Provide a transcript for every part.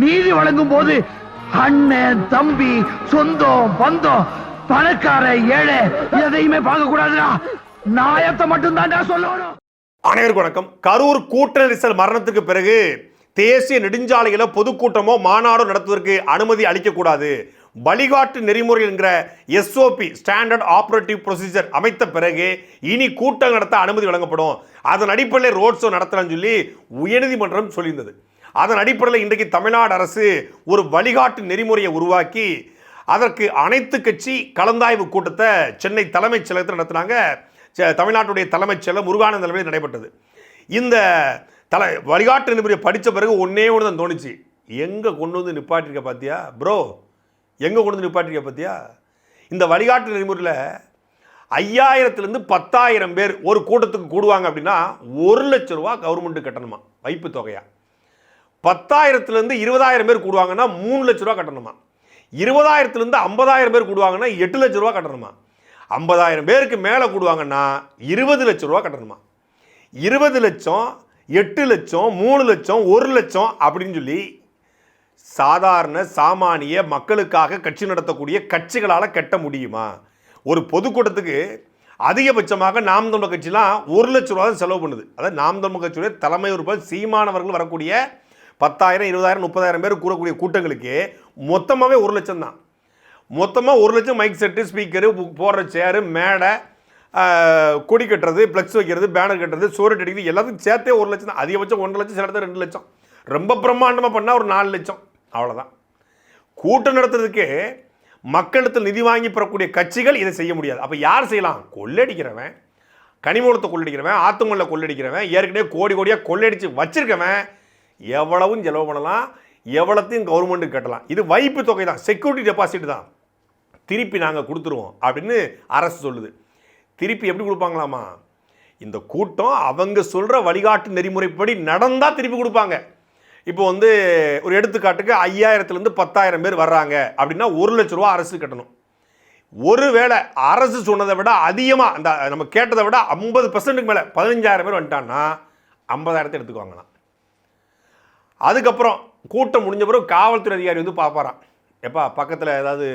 நீதி வழங்கும் போது அண்ணன் தம்பி சொந்தம் பந்தம் பணக்கார ஏழை எதையுமே பார்க்க கூடாதுடா நாயத்தை மட்டும் தான் சொல்லணும். அனைவருக்கும் வணக்கம். கரூர் கூட்ட நெரிசல் மரணத்துக்கு பிறகு தேசிய நெடுஞ்சாலையில பொதுக்கூட்டமோ மாநாடோ நடத்துவதற்கு அனுமதி அளிக்கக்கூடாது. வழிகாட்டு நெறிமுறை என்கிற எஸ்ஓபி ஸ்டாண்டர்ட் ஆபரேட்டிவ் ப்ரொசீஜர் அமைத்த பிறகு இனி கூட்டம் நடத்த அனுமதி வழங்கப்படும். அதன் அடிப்படையில் ரோட் ஷோ நடத்தலாம்னு சொல்லி உயர்நீதிமன்றம் சொல்லியிருந்தது. அதன் அடிப்படையில் இன்றைக்கு தமிழ்நாடு அரசு ஒரு வழிகாட்டு நெறிமுறையை உருவாக்கி அதற்கு அனைத்து கட்சி கலந்தாய்வு கூட்டத்தை சென்னை தலைமைச் செயலகத்தில் நடத்தினாங்க. தமிழ்நாட்டுடைய தலைமைச் செயலர் முருகானந்த தலைமையில் நடைபெற்றது. இந்த தலை வழிகாட்டு நெறிமுறையை படித்த பிறகு ஒன்றே ஒன்று தான் தோணுச்சு. எங்கே கொண்டு வந்து நிப்பாட்டிருக்க பார்த்தியா ப்ரோ எங்கே கொண்டு வந்து நிப்பாட்டிருக்க பார்த்தியா இந்த வழிகாட்டு நெறிமுறையில் ஐயாயிரத்துலேருந்து பத்தாயிரம் பேர் ஒரு கூட்டத்துக்கு கூடுவாங்க அப்படின்னா ஒரு லட்ச ரூபா கவர்மெண்ட்டு கட்டணுமா? வைப்பு தொகையா? பத்தாயிரத்துலேருந்து இருபதாயிரம் பேர் கூடுவாங்கன்னா மூணு லட்ச ரூபா கட்டணுமா? இருபதாயிரத்துலேருந்து ஐம்பதாயிரம் பேர் கூடுவாங்கன்னா எட்டு லட்ச ரூபா கட்டணுமா? ஐம்பதாயிரம் பேருக்கு மேலே கூடுவாங்கன்னா இருபது லட்ச ரூபா கட்டணுமா? இருபது லட்சம் எட்டு லட்சம் மூணு லட்சம் ஒரு லட்சம் அப்படின்னு சொல்லி சாதாரண சாமானிய மக்களுக்காக கட்சி நடத்தக்கூடிய கட்சிகளால் கட்ட முடியுமா? ஒரு பொதுக்கூட்டத்துக்கு அதிகபட்சமாக நாம் தமிழ் கட்சிலாம் ஒரு லட்ச ரூபா தான் செலவு பண்ணுது. அதாவது நாம் தமிழ் கட்சியுடைய தலைமை உறுப்பினர் சீமானவர்கள் வரக்கூடிய பத்தாயிரம் இருபதாயிரம் முப்பதாயிரம் பேர் கூறக்கூடிய கூட்டங்களுக்கு மொத்தமாகவே ஒரு லட்சம் தான். மொத்தமாக ஒரு லட்சம் மைக் செட்டு ஸ்பீக்கரு போடுற சேரு மேடை கொடி கட்டுறது ஃப்ளெக்ஸ் வைக்கிறது பேனர் கட்டுறது சோறு அடிக்கிறது எல்லாத்துக்கும் சேர்த்தே ஒரு லட்சம் தான். அதிகபட்சம் ஒன்றரை லட்சம் சில இடத்துல ரெண்டு லட்சம். ரொம்ப பிரம்மாண்டமாக பண்ணால் ஒரு நாலு லட்சம். அவ்வளோதான் கூட்டம் நடத்துறதுக்கு மக்களிடத்தில் நிதி வாங்கி பெறக்கூடிய கட்சிகள் இதை செய்ய முடியாது. அப்போ யார் செய்யலாம்? கொள்ளடிக்கிறவன் கனிமூலத்தை கொள்ளடிக்கிறவன் ஆத்துமல்ல கொள்ளடிக்கிறவன் ஏற்கனவே கோடி கோடியாக கொள்ளடிச்சு வச்சிருக்கவன் எவ்வளவும் செலவு பண்ணலாம் எவ்வளோத்தையும் கவர்மெண்ட்டுக்கு கட்டலாம். இது வைப்பு தொகை தான். செக்யூரிட்டி டெபாசிட் தான். திருப்பி நாங்கள் கொடுத்துருவோம் அப்படின்னு அரசு சொல்லுது. திருப்பி எப்படி கொடுப்பாங்களாமா? இந்த கூட்டம் அவங்க சொல்கிற வழிகாட்டு நெறிமுறைப்படி நடந்தால் திருப்பி கொடுப்பாங்க. இப்போ வந்து ஒரு எடுத்துக்காட்டுக்கு ஐயாயிரத்துலேருந்து பத்தாயிரம் பேர் வர்றாங்க அப்படின்னா ஒரு லட்ச ரூபா அரசு கட்டணும். ஒருவேளை அரசு சொன்னதை விட அதிகமாக அந்த நம்ம கேட்டதை விட ஐம்பது பர்சன்ட்டுக்கு மேலே பதினஞ்சாயிரம் பேர் வந்துட்டான்னா ஐம்பதாயிரத்தை எடுத்துக்குவாங்களாம். அதுக்கப்புறம் கூட்டம் முடிஞ்ச பிறகு காவல்துறை அதிகாரி வந்து பார்ப்பாராம். எப்பா பக்கத்தில் ஏதாவது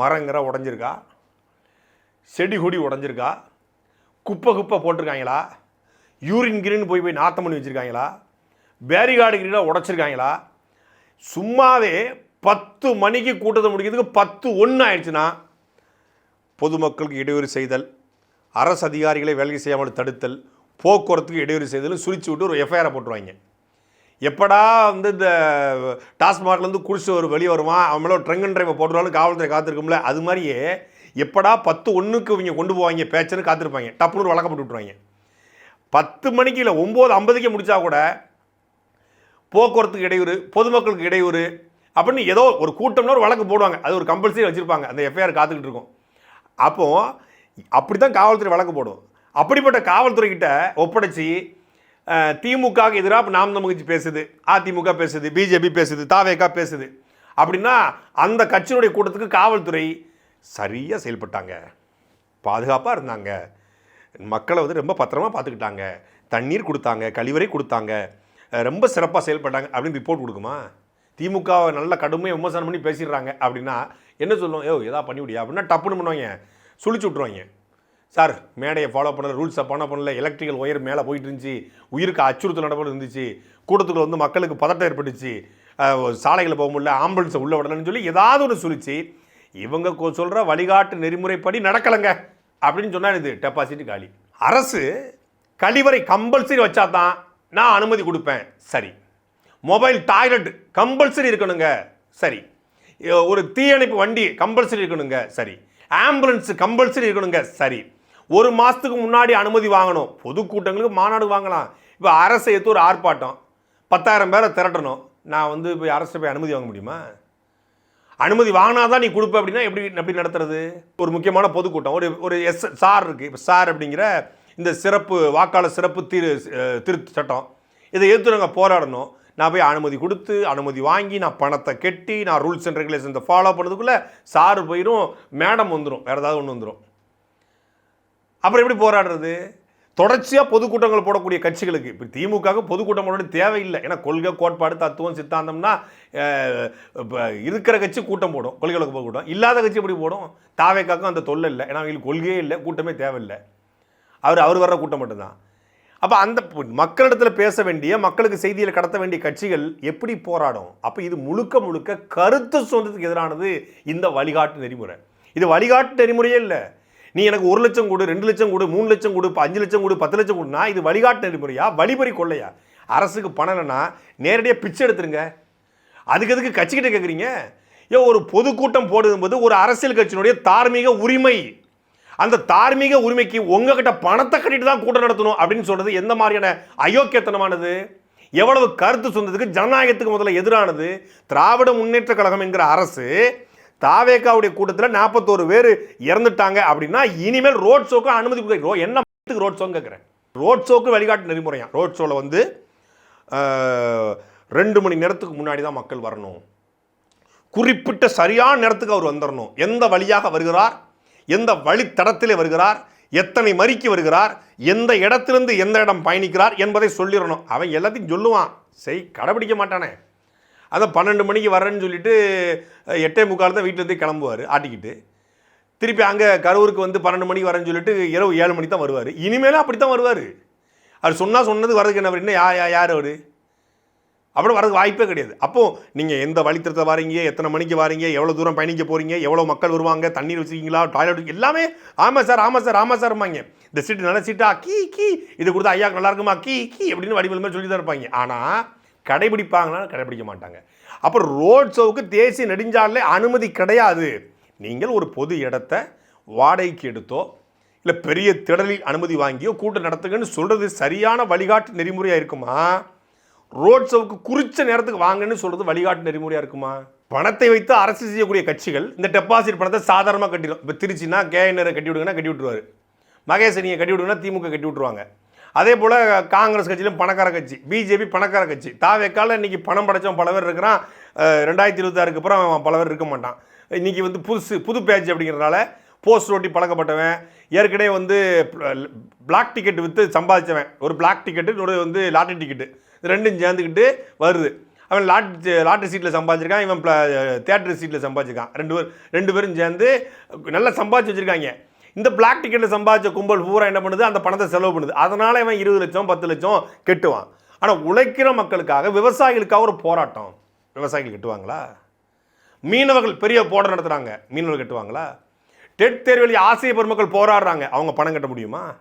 மரங்கிற உடஞ்சிருக்கா? செடி கொடி உடஞ்சிருக்கா? குப்பை குப்பை போட்டிருக்காங்களா? யூரின் கிரின்னு போய் போய் நாத்தம் பண்ணி வச்சுருக்காங்களா? பேரிகார்டு கிரீடாக உடச்சிருக்காங்களா? சும்மாவே பத்து மணிக்கு கூட்டத்தை முடிக்கிறதுக்கு பத்து ஒன்று ஆயிடுச்சுன்னா பொதுமக்களுக்கு இடையூறு செய்தல் அரசு அதிகாரிகளை வேலை செய்யாமல் தடுத்தல் போக்குவரத்துக்கு இடையூறு செய்தல் சுழிச்சு விட்டு ஒரு எஃப்ஐஆரை போட்டுருவாங்க. எப்படா வந்து இந்த டாஸ்மார்க்லேருந்து குடிச்சு ஒரு வெளியே வருவான் அவன் மேலே ஒரு ட்ரங்க் அண்ட் டிரைவை போட்டுருவாலும் காவல்துறை காத்திருக்கும்ல அது மாதிரியே எப்படா பத்து ஒன்றுக்கு இவங்க கொண்டு போவாங்க பேச்சுன்னு காத்திருப்பாங்க டப்புனு ஒரு வழக்கப்பட்டு விட்டுருவாங்க. பத்து மணிக்கு இல்லை ஒம்பது ஐம்பதுக்கே முடித்தா கூட போக்குவரத்துக்கு இடையூறு பொதுமக்களுக்கு இடையூறு அப்படின்னு ஏதோ ஒரு கூட்டம்னா ஒரு வழக்கு போடுவாங்க அது ஒரு கம்பல்சரி வச்சுருப்பாங்க அந்த எஃப்ஐஆர் காத்துக்கிட்டு இருக்கும். அப்போது அப்படி தான் காவல்துறை வழக்கு போடும். அப்படிப்பட்ட காவல்துறை கிட்ட ஒப்படைச்சி திமுகவுக்கு எதிராக நாம் தமிழ் பேசுது. அதிமுக பேசுது பிஜேபி பேசுது தாவேகா பேசுது. அப்படின்னா அந்த கட்சியினுடைய கூட்டத்துக்கு காவல்துறை சரியாக செயல்பட்டாங்க. பாதுகாப்பாக இருந்தாங்க. மக்களை வந்து ரொம்ப பத்திரமாக பார்த்துக்கிட்டாங்க. தண்ணீர் கொடுத்தாங்க கழிவறை கொடுத்தாங்க. ரொம்ப சிறப்பாக செயல்பட்டாங்க. அப்படின்னு ரிப்போர்ட் கொடுக்குமா? திமுகவை நல்ல கடுமையாக விமர்சனம் பண்ணி பேசிடுறாங்க அப்படின்னா என்ன சொல்லுவோம் ஏோ எதா பண்ணி விடியா அப்படின்னா டப்புன்னு பண்ணுவாங்க. சுழிச்சு விட்ருவாங்க சார் மேடையை ஃபாலோ பண்ணல ரூல்ஸை பண்ண பண்ணல எலக்ட்ரிக்கல் ஒயர் மேலே போயிட்டு இருந்துச்சு உயிருக்கு அச்சுறுத்தல் நடப்பு இருந்துச்சு கூட்டத்துக்குள்ள வந்து மக்களுக்கு பதட்டம் ஏற்பட்டுச்சு சாலைகளை போக முடியல ஆம்புலன்ஸை உள்ள விடலன்னு சொல்லி ஏதாவது ஒன்று சொல்லிச்சு. இவங்க சொல்கிற வழிகாட்டு நெறிமுறைப்படி நடக்கலைங்க அப்படின்னு சொன்னால் இது டெபாசிட் காலி. அரசு கழிவறை கம்பல்சரி வச்சா தான் நான் அனுமதி கொடுப்பேன் சரி. மொபைல் டாய்லெட் கம்பல்சரி இருக்கணுங்க சரி. ஒரு தீயணைப்பு வண்டி கம்பல்சரி இருக்கணுங்க சரி. ஆம்புலன்ஸ் கம்பல்சரி இருக்கணுங்க சரி. ஒரு மாதத்துக்கு முன்னாடி அனுமதி வாங்கணும். பொதுக்கூட்டங்களுக்கு மாநாடு வாங்கலாம். இப்போ அரசை எடுத்து ஒரு ஆர்ப்பாட்டம். பத்தாயிரம் பேரை திரட்டணும். நான் வந்து போய் அரசை போய் அனுமதி வாங்க முடியுமா? அனுமதி வாங்கினா தான் நீ கொடுப்ப அப்படின்னா எப்படி எப்படி நடத்துறது? ஒரு முக்கியமான பொதுக்கூட்டம் ஒரு ஒரு எஸ் சார் இருக்குது இப்போ சார் அப்படிங்கிற இந்த சிறப்பு வாக்காளர் சிறப்பு திரு திருத்த சட்டம். இதை எதிர்த்து நாங்கள் போராடணும். நான் போய் அனுமதி கொடுத்து அனுமதி வாங்கி நான் பணத்தை கட்டி நான் ரூல்ஸ் அண்ட் ரெகுலேஷன் ஃபாலோ பண்ணுறதுக்குள்ளே சார் போயிடும் மேடம் வந்துடும் வேறு ஏதாவது ஒன்று வந்துடும் அப்புறம் எப்படி போராடுறது? தொடர்ச்சியாக பொதுக்கூட்டங்கள் போடக்கூடிய கட்சிகளுக்கு. இப்போ திமுக பொதுக்கூட்டம் போட தேவையில்லை. ஏன்னா கொள்கை கோட்பாடு தத்துவம் சித்தாந்தம்னா இருக்கிற கட்சி கூட்டம் போடும். கொள்கைகளுக்கு கூட்டம் இல்லாத கட்சி எப்படி போடும்? தாவேக்காக்கும் அந்த தொல்லை இல்லை. ஏன்னா அவங்களுக்கு கொள்கையே இல்லை. கூட்டமே தேவையில்லை. அவர் அவர் வர்ற கூட்டம் மட்டும்தான். அப்போ அந்த மக்களிடத்தில் பேச வேண்டிய மக்களுக்கு செய்தியில் கடத்த வேண்டிய கட்சிகள் எப்படி போராடும்? அப்போ இது முழுக்க முழுக்க கருத்து சொந்தத்துக்கு எதிரானது இந்த வழிகாட்டு நெறிமுறை. இது வழிகாட்டு நெறிமுறையே இல்லை. நீ எனக்கு ஒரு லட்சம் கொடு ரெண்டு லட்சம் கொடு மூணு லட்சம் கொடு அஞ்சு லட்சம் கொடு பத்து லட்சம் கொடுனா இது வழிகாட்டு நெறிமுறையா? வழிபறி கொள்ளையா? அரசுக்கு பணம் இல்லைன்னா நேரடியாக பிச்சை எடுத்துருங்க. அதுக்கு எதுக்கு கட்சிக்கிட்ட கேட்குறீங்க ஏன் ஒரு பொதுக்கூட்டம் போடும்போது ஒரு அரசியல் கட்சியினுடைய தார்மீக உரிமை. அந்த தார்மீக உரிமைக்கு உங்ககிட்ட பணத்தை கட்டிட்டு தான் கூட்டம் நடத்தணும் அப்படின்னு சொல்றது எந்த மாதிரியான அயோக்கியத்தனமானது? எவ்வளவு கருத்து சொன்னதுக்கு ஜனநாயகத்துக்கு முதல்ல எதிரானது? திராவிட முன்னேற்ற கழகம் என்கிற அரசு தாவேக்காவுடைய கூட்டத்தில் நாற்பத்தோரு பேர் இறந்துட்டாங்க அப்படின்னா இனிமேல் ரோட் ஷோக்கு அனுமதி கொடுக்க- ரோ- என்ன ரோட் ஷோன்னு கேட்குறேன் ரோட் ஷோக்கு வழிகாட்டு நெறிமுறையா? ரோட் ஷோவில் வந்து ரெண்டு மணி நேரத்துக்கு முன்னாடி தான் மக்கள் வரணும். குறிப்பிட்ட சரியான நேரத்துக்கு அவர் வந்துடணும் எந்த வழியாக வருகிறார்? எந்த வழித்தடத்திலே வருகிறார்? எத்தனை மறிக்கு வருகிறார்? எந்த இடத்திலிருந்து எந்த இடம் பயணிக்கிறார் என்பதை சொல்லிடணும் அவன் எல்லாத்தையும் சொல்லுவான். செய் கடைபிடிக்க மாட்டானே. அதான் பன்னெண்டு மணிக்கு வரேன்னு சொல்லிட்டு எட்டே முக்கால் தான் வீட்டிலேருந்து கிளம்புவார் ஆட்டிக்கிட்டு. திருப்பி அங்கே கரூருக்கு வந்து பன்னெண்டு மணிக்கு வரேன்னு சொல்லிட்டு இரவு ஏழு மணிக்கு தான் வருவார். இனிமேலும் அப்படி தான் வருவார். அவர் சொன்னால் சொன்னது வரதுக்கு என்ன என்ன யா யா- யார் அவர்? அப்படி வரதுக்கு வாய்ப்பே கிடையாது. அப்போது நீங்கள் எந்த வழித்தரத்தை வரீங்க எத்தனை மணிக்கு வாரீங்க எவ்வளோ தூரம் பயணிக்க போகிறீங்க எவ்வளோ மக்கள் வருவாங்க தண்ணீர் வச்சுருக்கீங்களா டாய்லெட் எல்லாமே ஆமாம் சார் ஆமாம் சார் ஆமாம் சார்ம்பாங்க இந்த சீட்டு நல்ல சீட்டா கீ கீ இது கொடுத்தா ஐயா நல்லா இருக்குமா கீ கீ அப்படின்னு வடிவில் மாதிரி சொல்லி தான் இருப்பாங்க. ஆனால் கடைபிடிப்பாங்களா கடைபிடிக்க மாட்டாங்க. அப்புறம் ரோட் ஷோவுக்கு தேசிய நெடுஞ்சாலை அனுமதி கிடையாது. நீங்கள் ஒரு பொது இடத்த வாடகைக்கு எடுத்தோ இல்லை பெரிய திடலில் அனுமதி வாங்கியோ கூட்டம் நடத்துங்கன்னு சொல்கிறது சரியான வழிகாட்டு நெறிமுறையாக இருக்குமா? ரோட் ஷோவுக்கு குறித்த நேரத்துக்கு வாங்கன்னு சொல்கிறது வழிகாட்டு நெறிமுறையாக இருக்குமா? பணத்தை வைத்து அரசு செய்யக்கூடிய கட்சிகள் இந்த டெபாசிட் பணத்தை சாதாரணமாக கட்டிடும் இப்போ திருச்சின்னா கேஎன்ஆரை கட்டி விடுங்கன்னா கட்டி விட்டுருவாரு மகேசனியை கட்டி விடுங்கன்னா திமுக கட்டி விட்டுருவாங்க அதே போல் காங்கிரஸ் கட்சியிலும் பணக்கார கட்சி பிஜேபி பணக்கார கட்சி. தாவேக்கால இன்றைக்கி பணம் படைச்சவன் பல பேர் இருக்கிறான். ரெண்டாயிரத்தி இருபத்தாறுக்கு அப்புறம் அவன் பல பேர் இருக்க மாட்டான். இன்றைக்கி வந்து புதுசு புது பேட்ச் அப்படிங்கிறனால போஸ்ட் ஓட்டி பழக்கப்பட்டவன். ஏற்கனவே வந்து பிளாக் டிக்கெட் விற்று சம்பாதிச்சவன். ஒரு பிளாக் டிக்கெட்டு ஒரு வந்து லாட்டரி டிக்கெட்டு இது ரெண்டும் சேர்ந்துக்கிட்டு வருது. அவன் லாட் லாட்டரி சீட்டில் சம்பாதிச்சிருக்கான். இவன் தேட்டர் சீட்டில் சம்பாதிச்சிருக்கான். ரெண்டு பேர் ரெண்டு பேரும் சேர்ந்து நல்லா சம்பாதிச்சு வச்சுருக்காங்க. இந்த பிளாக் டிக்கெட்டில் சம்பாதிச்ச கும்பல் பூரா என்ன பண்ணுது? அந்த பணத்தை செலவு பண்ணுது. அதனால இவன் இருபது லட்சம் பத்து லட்சம் கெட்டுவான். ஆனால் உழைக்கிற மக்களுக்காக விவசாயிகளுக்காக ஒரு போராட்டம். விவசாயிகள் கட்டுவாங்களா? மீனவர்கள் பெரிய போராட்டம் நடத்துகிறாங்க மீனவர்கள் கட்டுவாங்களா? டெட் தேர்வில் ஆசிய பெருமக்கள் போராடுறாங்க. அவங்க பணம் கட்ட முடியுமா?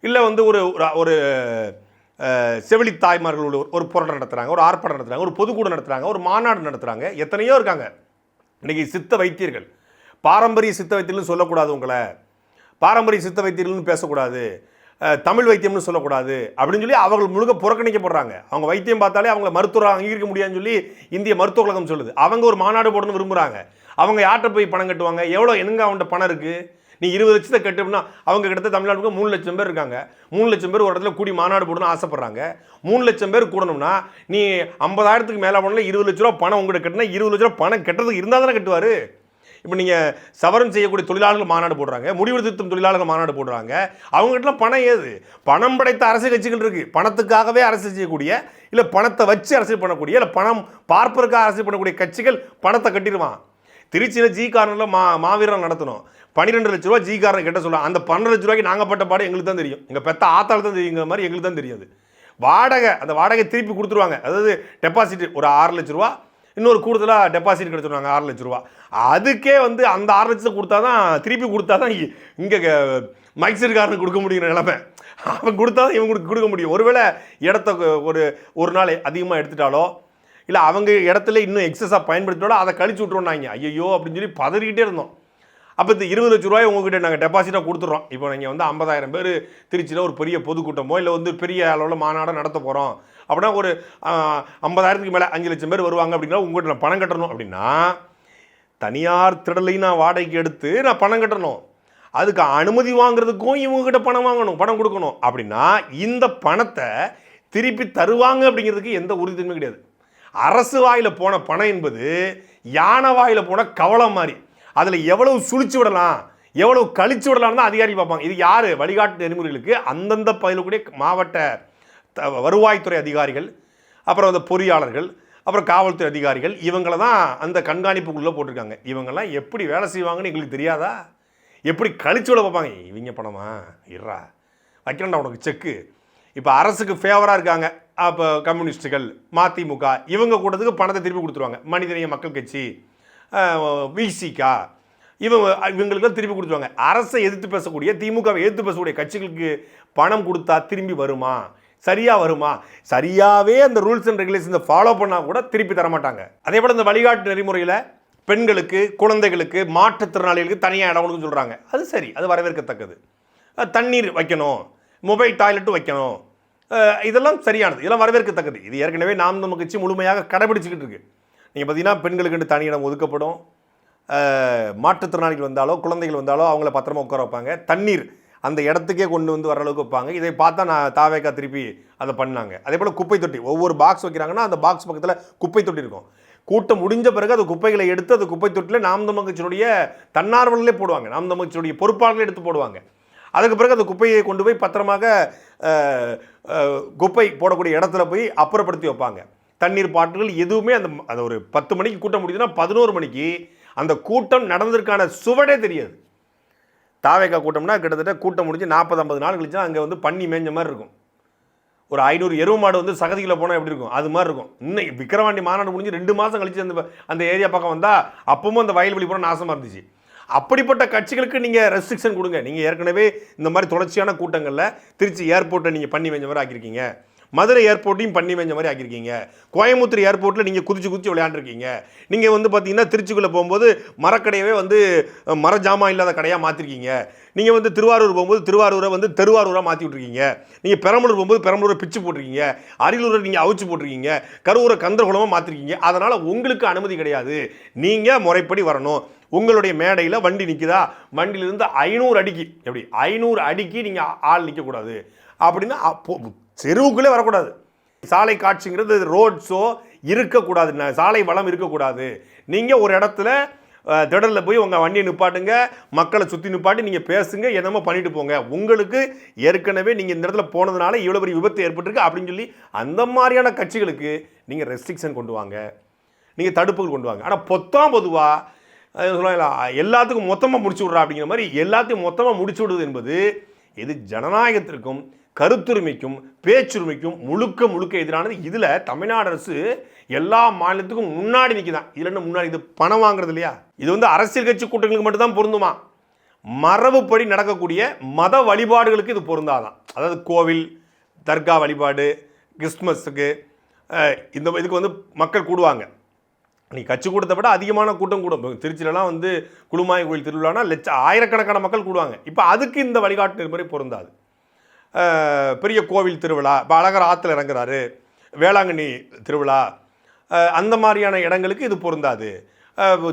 இல்லை வந்து ஒரு ஒரு- செவிலி தாய்மார்கள் ஒரு- ஒரு போராட்டம் நடத்துகிறாங்க ஒரு ஆர்ப்பாட்டம் நடத்துகிறாங்க ஒரு பொதுக்கூடம் நடத்துகிறாங்க ஒரு மாநாடு நடத்துகிறாங்க எத்தனையோ இருக்காங்க. இன்னைக்கு சித்த வைத்தியர்கள் பாரம்பரிய சித்த வைத்தியம்னு சொல்லக்கூடாது உங்களை. பாரம்பரிய சித்த வைத்தியம்னு பேசக்கூடாது. தமிழ் வைத்தியம்னு சொல்லக்கூடாது. அப்படின்னு சொல்லி அவர்கள் முழுக்க புறக்கணிக்கப்படுறாங்க. அவங்க வைத்தியம் பார்த்தாலே அவங்கள மருத்துவராக அங்கீகரிக்க முடியாதுன்னு சொல்லி இந்திய மருத்துவ கழகம் சொல்லுது. அவங்க ஒரு மாநாடு போடணும்னு விரும்புகிறாங்க அவங்க யார்கிட்ட போய் பணம் கட்டுவாங்க? எவ்வளோ என்னங்க அவன்கிட்ட பணம் இருக்குது நீ இருபது லட்சத்தை கட்டும்னா அவங்க கிட்ட தமிழ்நாட்டுக்கு மூணு லட்சம் பேர் இருக்காங்க. மூணு லட்சம் பேர் ஒரு இடத்துல கூடி மாநாடு போடணும்னு ஆசைப்பட்றாங்க. மூணு லட்சம் பேர் கூடணும்னா நீ ஐம்பதாயிரத்துக்கு மேலே பண்ணல இருபது லட்ச ரூபா பணம் உங்கள்கிட்ட கட்டினா இருபது லட்ச ரூபா பணம் கட்டுறதுக்கு இருந்தால் தானே கட்டுவார்? இப்போ நீங்கள் சவரம் செய்யக்கூடிய தொழிலாளர்கள் மாநாடு போடுறாங்க முடிவு திருத்தும் தொழிலாளர்கள் மாநாடு போடுறாங்க. அவங்ககிட்ட பணம் ஏது? பணம் படைத்த அரசியல் கட்சிகள் இருக்குது பணத்துக்காகவே அரசியல் செய்யக்கூடிய இல்லை பணத்தை வச்சு அரசியல் பண்ணக்கூடிய இல்லை பணம் பார்ப்பதற்காக அரசியல் பண்ணக்கூடிய கட்சிகள் பணத்தை கட்டிடுவான். திருச்சியில் ஜி கார்னரில் மா மாவீரன் நடத்தணும். பன்னிரெண்டு லட்ச ரூபா ஜி காரன் கிட்ட சொல்லலாம் அந்த பன்னெண்டு லட்ச ரூபாய்க்கு நாங்கள் பட்ட பாடு எங்களுக்கு தான் தெரியும். எங்கள் பெத்த ஆத்தாள் தான் தெரியுங்கிற மாதிரி எங்களுக்கு தான் தெரியாது வாடகை அந்த வாடகை திருப்பி கொடுத்துருவாங்க. அதாவது டெபாசிட் ஒரு ஆறு லட்ச ரூபா இன்னொரு கூடுதலாக டெபாசிட் கிடச்சிருவாங்க ஆறு லட்ச ரூபா. அதுக்கே வந்து அந்த ஆறு லட்சத்தை கொடுத்தா தான் திருப்பி கொடுத்தா தான் இங்கே மைக்சர்காரனுக்கு கொடுக்க முடியுற நிலமை அவன் கொடுத்தா தான் இவங்களுக்கு கொடுக்க முடியும். ஒருவேளை இடத்த ஒரு ஒரு நாள் அதிகமாக எடுத்துட்டாலோ இல்லை அவங்க இடத்துல இன்னும் எக்ஸஸாக பயன்படுத்தினாலோ அதை கழிச்சு விட்ருவோம்னாங்க ஐயோ அப்படின்னு சொல்லி பதறிக்கிட்டே இருந்தோம். அப்போ இந்த இருபது லட்ச ரூபாய் உங்ககிட்ட நாங்கள் டெபாசிட்டாக கொடுத்துட்றோம் இப்போ நீங்கள் வந்து ஐம்பதாயிரம் பேர் திருச்சியில் ஒரு பெரிய பொதுக்கூட்டமோ இல்லை வந்து பெரிய அளவில் மாநாடம் நடத்த போகிறோம் அப்படின்னா ஒரு ஐம்பதாயிரத்துக்கு மேலே அஞ்சு லட்சம் பேர் வருவாங்க அப்படின்னா உங்கள்கிட்ட நான் பணம் கட்டணும் அப்படின்னா தனியார் திடலை நான் வாடகைக்கு எடுத்து நான் பணம் கட்டணும். அதுக்கு அனுமதி வாங்குறதுக்கும் இவங்ககிட்ட பணம் வாங்கணும் பணம் கொடுக்கணும். அப்படின்னா இந்த பணத்தை திருப்பி தருவாங்க அப்படிங்கிறதுக்கு எந்த உறுதியுமே கிடையாது. அரசு வாயில் போன பணம் என்பது யானை வாயில் போன கவலை மாதிரி. அதில் எவ்வளவு சுழிச்சு விடலாம் எவ்வளவு கழிச்சு விடலாம்னு தான் அதிகாரி பார்ப்பாங்க. இது யார்? வழிகாட்டு நெறிமுறைகளுக்கு அந்தந்த பகுதியில் மாவட்ட வருவாய்த்துறை அதிகாரிகள் அப்புறம் அந்த பொறியாளர்கள் அப்புறம் காவல்துறை அதிகாரிகள் இவங்கள தான் அந்த கண்காணிப்புக்குள்ளே போட்டிருக்காங்க. இவங்கெல்லாம் எப்படி வேலை செய்வாங்கன்னு எங்களுக்கு தெரியாதா? எப்படி கழிச்சு விட பார்ப்பாங்க? இவங்க பணமா? இறா வைக்கிறேன்டா உனக்கு செக்கு இப்போ அரசுக்கு ஃபேவராக இருக்காங்க. அப்போ கம்யூனிஸ்ட்டுகள் மதிமுக இவங்க கூட்டத்துக்கு பணத்தை திருப்பி கொடுத்துருவாங்க. மனிதநேய மக்கள் கட்சி விசிகா இவங்க இவங்களுக்கு திருப்பி கொடுத்துருவாங்க. அரசை எதிர்த்து பேசக்கூடிய திமுகவை எதிர்த்து பேசக்கூடிய கட்சிகளுக்கு பணம் கொடுத்தா திரும்பி வருமா? சரியாக வருமா? சரியாகவே அந்த ரூல்ஸ் அண்ட் ரெகுலேஷன்ஸை ஃபாலோ பண்ணால் கூட திருப்பி தரமாட்டாங்க. அதே போல் இந்த வழிகாட்டு நெறிமுறையில் பெண்களுக்கு குழந்தைகளுக்கு மாற்றுத்திறனாளிகளுக்கு தனியாக இடம் கொடுக்க சொல்கிறாங்க அது சரி அது வரவேற்கத்தக்கது. தண்ணீர் வைக்கணும் மொபைல் டாய்லெட்டும் வைக்கணும். இதெல்லாம் சரியானது இதெல்லாம் வரவேற்கத்தக்கது. இது ஏற்கனவே நாம் நம்ம கட்சி முழுமையாக கடைபிடிச்சிக்கிட்டு இருக்கு. நீங்கள் பார்த்தீங்கன்னா பெண்களுக்கு தனி இடம் ஒதுக்கப்படும். மாற்றுத்திறனாளிகள் வந்தாலோ குழந்தைகள் வந்தாலோ அவங்கள பத்திரமா உட்கார வைப்பாங்க. தண்ணீர் அந்த இடத்துக்கே கொண்டு வந்து வர அளவுக்கு வைப்பாங்க. இதை பார்த்தா நான் தாவேக்கா திருப்பி அதை பண்ணாங்க. அதே போல் குப்பை தொட்டி ஒவ்வொரு பாக்ஸ் வைக்கிறாங்கன்னா அந்த பாக்ஸ் பக்கத்தில் குப்பை தொட்டி இருக்கும். கூட்டம் முடிஞ்ச பிறகு அது குப்பைகளை எடுத்து அந்த குப்பை தொட்டியில் நாம் தமிழ்ச்சியுடைய தன்னார்வலே போடுவாங்க. நாம் தமிழ்ச்சியுடைய பொறுப்பாளர்களே எடுத்து போடுவாங்க. அதுக்கு பிறகு அந்த குப்பையை கொண்டு போய் பத்திரமாக குப்பை போடக்கூடிய இடத்துல போய் அப்புறப்படுத்தி வைப்பாங்க. தண்ணீர் பாட்டுகள் எதுவுமே அந்த அந்த ஒரு பத்து மணிக்கு கூட்டம் முடியுதுன்னா பதினோரு மணிக்கு அந்த கூட்டம் நடந்ததற்கான சுவடே தெரியாது. தாவேக்கா கூட்டம்னா கிட்டத்தட்ட கூட்டம் முடிஞ்சு நாற்பது ஐம்பது நாள் கழிச்சா அங்கே வந்து பண்ணி மேஞ்ச மாதிரி இருக்கும். ஒரு ஐநூறு எருவு மாடு வந்து சகதியில் போனால் எப்படி இருக்கும்? அது மாதிரி இருக்கும். இன்னைக்கு விக்கிரவாண்டி மாநாடு முடிஞ்சு ரெண்டு மாதம் கழிச்சு அந்த அந்த ஏரியா பக்கம் வந்தால் அப்பவும் அந்த வயல்வெளி போனால் நாசமாக இருந்துச்சு. அப்படிப்பட்ட கட்சிகளுக்கு நீங்கள் ரெஸ்ட்ரிக்ஷன் கொடுங்க. நீங்கள் ஏற்கனவே இந்த மாதிரி தொடர்ச்சியான கூட்டங்களில் திருச்சி ஏர்போர்ட்டை நீங்கள் பண்ணி மேஞ்ச மாதிரி ஆக்கியிருக்கீங்க. மதுரை ஏர்போர்ட்டையும் பண்ணி வைஞ்ச மாதிரி ஆக்கியிருக்கீங்க. கோயம்புத்தூர் ஏர்போர்ட்டில் நீங்கள் குதிச்சு குதிச்சு விளையாண்டுருக்கீங்க. நீங்கள் வந்து பார்த்தீங்கன்னா திருச்சிக்குள்ளே போகும்போது மரக்கடையவே வந்து மர ஜாமான் இல்லாத கடையாக மாற்றிருக்கீங்க நீங்கள் வந்து திருவாரூர் போகும்போது திருவாரூரை வந்து தெருவாரூராக மாற்றி விட்ருக்கீங்க நீங்கள் பெரம்பலூர் போகும்போது பெரம்பலூரை பிச்சு போட்டிருக்கீங்க. அரியலூரை நீங்கள் அவிச்சு போட்டிருக்கீங்க. கரூரை கந்தகுளமாக மாற்றிருக்கீங்க அதனால் உங்களுக்கு அனுமதி கிடையாது. நீங்கள் முறைப்படி வரணும். உங்களுடைய மேடையில் வண்டி நிற்குதா வண்டியிலிருந்து ஐநூறு அடிக்கு. எப்படி? ஐநூறு அடிக்கு நீங்கள் ஆள் நிற்கக்கூடாது அப்படின்னா அப்போ தெருவுக்குள்ளே வரக்கூடாது. சாலை காட்சிங்கிறது ரோட் ஷோ இருக்கக்கூடாது. சாலை வளம் இருக்கக்கூடாது. நீங்கள் ஒரு இடத்துல திடலில் போய் உங்கள் வண்டியை நிப்பாட்டுங்க மக்களை சுற்றி நிப்பாட்டி நீங்கள் பேசுங்க என்னமோ பண்ணிட்டு போங்க. உங்களுக்கு ஏற்கனவே நீங்கள் இந்த இடத்துல போனதுனால இவ்வளோ பெரிய விபத்து ஏற்பட்டிருக்கு அப்படின்னு சொல்லி அந்த மாதிரியான கட்சிகளுக்கு நீங்கள் ரெஸ்ட்ரிக்ஷன் கொண்டு வாங்க. நீங்கள் தடுப்புகள் கொண்டு வாங்க. ஆனால் பொத்தாம் பொதுவாக சொல்லலாம் எல்லாத்துக்கும் மொத்தமாக முடிச்சு விட்றா அப்படிங்கிற மாதிரி எல்லாத்தையும் மொத்தமாக முடிச்சு விடுவது என்பது இது ஜனநாயகத்திற்கும் கருத்துரிமைக்கும் பேச்சுரிமைக்கும் முழுக்க முழுக்க எதிரானது இதில் தமிழ்நாடு அரசு எல்லா மாநிலத்துக்கும் முன்னாடி நிற்கிதான் இதில் முன்னாடி? இது பணம் வாங்குறது இல்லையா? இது வந்து அரசியல் கட்சி கூட்டங்களுக்கு மட்டும்தான் பொருந்துமா? மரபுப்படி நடக்கக்கூடிய மத வழிபாடுகளுக்கு இது பொருந்தாதான். அதாவது கோவில் தர்கா வழிபாடு கிறிஸ்மஸுக்கு இந்த இதுக்கு வந்து மக்கள் கூடுவாங்க. நீ கட்சி கூட்டத்தை விட அதிகமான கூட்டம் கூடும். திருச்சியிலலாம் வந்து குளுமாய் கோயில் திருவிழானா லட்ச ஆயிரக்கணக்கான மக்கள் கூடுவாங்க. இப்போ அதுக்கு இந்த வழிகாட்டு நெறிமுறை பொருந்தாது. பெரிய கோவில் திருவிழா இப்போ அழகர் ஆற்றுல இறங்குறாரு வேளாங்கண்ணி திருவிழா அந்த மாதிரியான இடங்களுக்கு இது பொருந்தாது.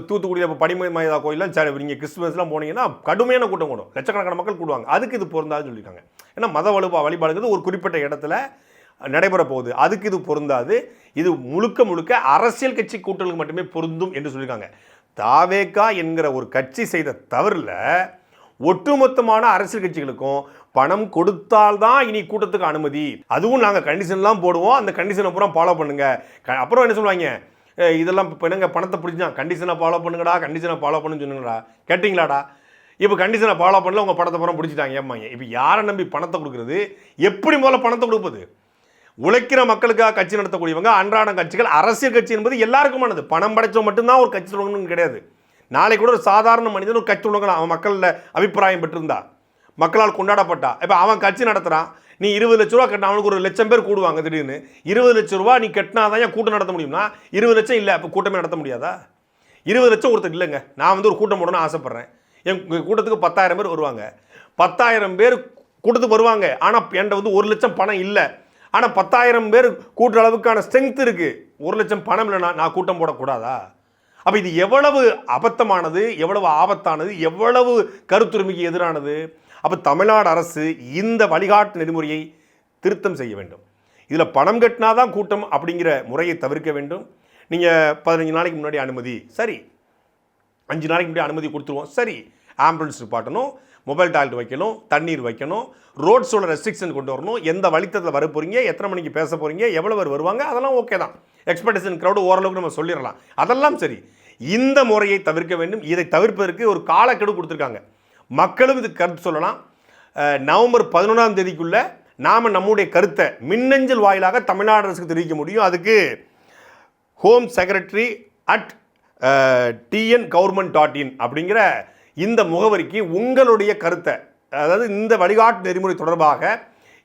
தூத்துக்குடியில் இப்போ படிமை மைதா கோயிலாம் சரி நீங்கள் கிறிஸ்துமஸ்லாம் போனீங்கன்னா கடுமையான கூட்டம் கூடும். லட்சக்கணக்கான மக்கள் கூடுவாங்க. அதுக்கு இது பொருந்தாதுன்னு சொல்லியிருக்காங்க. ஏன்னா மத வலுப்பா வழிபாடுங்கிறது ஒரு குறிப்பிட்ட இடத்துல நடைபெற போகுது. அதுக்கு இது பொருந்தாது. இது முழுக்க முழுக்க அரசியல் கட்சி கூட்டங்களுக்கு மட்டுமே பொருந்தும் என்று சொல்லியிருக்காங்க. தாவேகா என்கிற ஒரு கட்சி செய்த தவறில் ஒட்டுமொத்தமான அரசியல் கட்சிகளுக்கும் பணம் கொடுத்தால்தான் இனி கூட்டத்துக்கு அனுமதி. அதுவும் நாங்கள் கண்டிஷன்லாம் போடுவோம். அந்த கண்டிஷனை பூரா ஃபாலோ பண்ணுங்க. க- அப்புறம் என்ன சொல்லுவாங்க? இதெல்லாம் இப்போ என்னங்க பணத்தை பிடிச்சா கண்டிஷனை ஃபாலோ பண்ணுங்கடா கண்டிஷனை ஃபாலோ பண்ணுன்னு சொன்னுங்கடா. கேட்டிங்களாடா? இப்போ கண்டிஷனை ஃபாலோ பண்ணல உங்கள் பணத்தை பூரா பிடிச்சிட்டாங்க. ஏமாங்க இப்போ யாரை நம்பி பணத்தை கொடுக்குறது? எப்படி முதல்ல பணத்தை கொடுப்பது? உழைக்கிற மக்களுக்காக கட்சி நடத்தக்கூடியவங்க அன்றாட கட்சிகள் அரசியல் கட்சி என்பது எல்லாருக்குமானது. பணம் படைச்சவன் மட்டும்தான் ஒரு கட்சி தொடங்கணும்னு கிடையாது. நாளைக்கு கூட ஒரு சாதாரண மனிதன் ஒரு கட்சி தொடங்கலாம். அவன் மக்களில் அபிப்பிராயம் பெற்றிருந்தா. மக்களால் கொண்டாடப்பட்டா. இப்போ அவன் கட்சி நடத்துகிறான் நீ இருபது லட்ச ரூபா கட்டின அவனுக்கு ஒரு லட்சம் பேர் கூடுவாங்க திடீர்னு. இருபது லட்ச ரூபா நீ கட்டினாதான் ஏன் கூட்டம் நடத்த முடியும்னா? இருபது லட்சம் இல்லை அப்போ கூட்டமே நடத்த முடியாதா? இருபது லட்சம் ஒருத்தர் இல்லைங்க. நான் வந்து ஒரு கூட்டம் போடணும்னு ஆசைப்பட்றேன். என் கூட்டத்துக்கு பத்தாயிரம் பேர் வருவாங்க. பத்தாயிரம் பேர் கூட்டத்துக்கு வருவாங்க. ஆனால் என்கிட்ட வந்து ஒரு லட்சம் பணம் இல்லை. ஆனால் பத்தாயிரம் பேர் கூட்டுற அளவுக்கான ஸ்ட்ரென்த் இருக்குது ஒரு லட்சம் பணம் இல்லைனா நான் கூட்டம் போடக்கூடாதா? அப்போ இது எவ்வளவு அபத்தமானது? எவ்வளவு ஆபத்தானது? எவ்வளவு கருத்துரிமைக்கு எதிரானது? அப்போ தமிழ்நாடு அரசு இந்த வழிகாட்டு நெறிமுறையை திருத்தம் செய்ய வேண்டும். இதில் பணம் கட்டினா தான் கூட்டம் அப்படிங்கிற முறையை தவிர்க்க வேண்டும். நீங்கள் பதினஞ்சு நாளைக்கு முன்னாடி அனுமதி சரி. அஞ்சு நாளைக்கு முன்னாடி அனுமதி கொடுத்துருவோம் சரி. ஆம்புலன்ஸ் நிப்பாட்டணும் மொபைல் டாய்லெட் வைக்கணும் தண்ணீர் வைக்கணும் ரோட்ஸோட ரெஸ்ட்ரிக்ஷன் கொண்டு வரணும் எந்த வழித்தத்தில் வர போகிறீங்க எத்தனை மணிக்கு பேச போகிறீங்க எவ்வளோ பேர் வருவாங்க அதெல்லாம் ஓகே தான். எக்ஸ்பெக்டேஷன் க்ரௌடு ஓரளவுக்கு நம்ம சொல்லிடலாம். அதெல்லாம் சரி. இந்த முறையை தவிர்க்க வேண்டும். இதை தவிர்ப்பதற்கு ஒரு காலக்கெடு கொடுத்துருக்காங்க. மக்களும் இதுக்கு கருத்து சொல்லலாம். நவம்பர் பதினொன்றாம் தேதிக்குள்ளே நாம் நம்முடைய கருத்தை மின்னஞ்சல் வாயிலாக தமிழ்நாடு அரசுக்கு தெரிவிக்க முடியும். அதுக்கு home secretary at TN government dot in அப்படிங்கிற இந்த முகவரிக்கு உங்களுடைய கருத்தை அதாவது இந்த வழிகாட்டு நெறிமுறை தொடர்பாக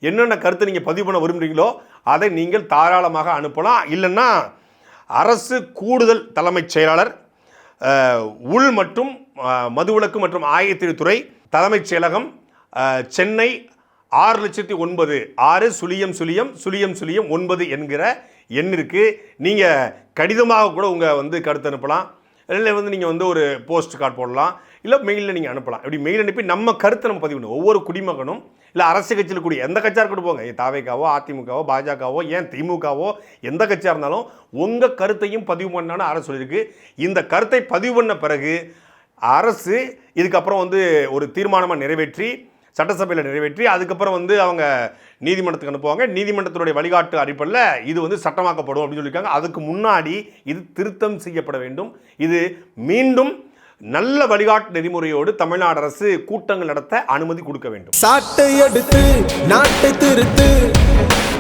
என்னென்ன கருத்தை நீங்கள் பதிவு பண்ண விரும்புகிறீங்களோ அதை நீங்கள் தாராளமாக அனுப்பலாம். இல்லைன்னா அரசு கூடுதல் தலைமைச் செயலாளர் உள் மற்றும் மதுவிலக்கு மற்றும் ஆயத்திரித்துறை தலைமைச் செயலகம் சென்னை ஆறு லட்சத்தி ஒன்பது ஆறு சுழியம் சுழியம் சுழியம் சுழியம் ஒன்பது என்கிற எண்ணிற்கு நீங்கள் கடிதமாக கூட உங்கள் வந்து கருத்து அனுப்பலாம். இல்லை வந்து நீங்கள் வந்து ஒரு போஸ்ட் கார்டு போடலாம். இல்லை மெயிலில் நீங்கள் அனுப்பலாம். இப்படி மெயில் அனுப்பி நம்ம கருத்தை நம்ம பதிவு பண்ணணும். ஒவ்வொரு குடிமகனும் இல்லை அரசு கட்சியில் கூடிய எந்த கட்சியாக இருக்கட்டும் போங்க. தாவேக்காவோ அதிமுகவோ பாஜகவோ ஏன் திமுகவோ எந்த கட்சியாக இருந்தாலும் உங்கள் கருத்தையும் பதிவு பண்ணான்னு அரசு சொல்லியிருக்கு. இந்த கருத்தை பதிவு பண்ண பிறகு அரசு இதுக்கப்புறம் வந்து ஒரு தீர்மானமாக நிறைவேற்றி சட்டசபையில் நிறைவேற்றி அதுக்கப்புறம் வந்து அவங்க நீதிமன்றத்துக்கு அனுப்புவாங்க. நீதிமன்றத்தினுடைய வழிகாட்டு அடிப்படையில் இது வந்து சட்டமாக்கப்படும் அப்படின்னு சொல்லியிருக்காங்க. அதுக்கு முன்னாடி இது திருத்தம் செய்யப்பட வேண்டும். இது மீண்டும் நல்ல வழிகாட்டு நெறிமுறையோடு தமிழ்நாடு அரசு கூட்டங்கள் நடத்த அனுமதி கொடுக்க வேண்டும். சாட்டை எடுத்து நாட்டை திருத்து.